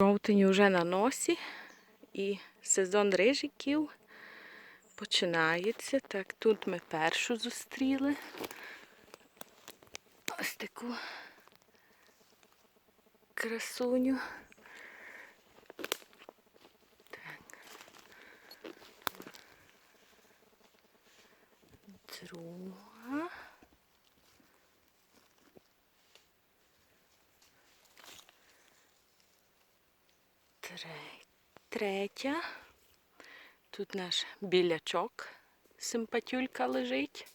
Жовтень вже на носі і сезон рижиків починається. Так, тут ми першу зустріли. Ось таку красуню. Так. Друга. Третя. Тут наш білячок, симпатюлька лежить.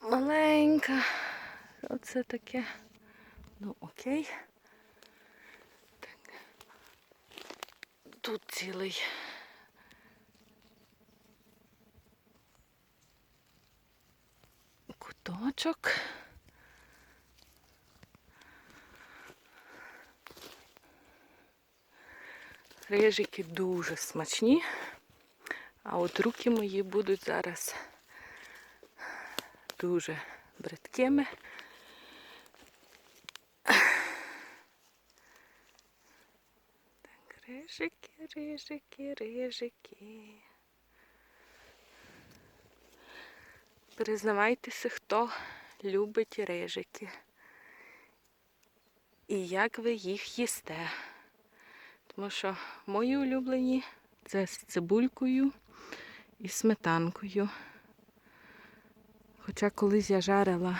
Маленька. Оце таке. Ну, окей. Так. Тут цілий. Куточок. Рижики дуже смачні, а от руки мої будуть зараз дуже бридкими. Так, рижики, рижики, рижики. Признавайтеся, хто любить рижики. І як ви їх їсте. Тому що мої улюблені це з цибулькою і сметанкою. Хоча колись я жарила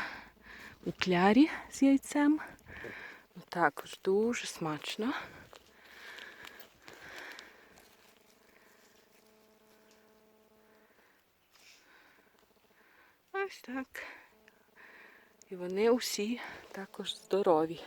у клярі з яйцем. Також дуже смачно. Ось так. І вони усі також здорові.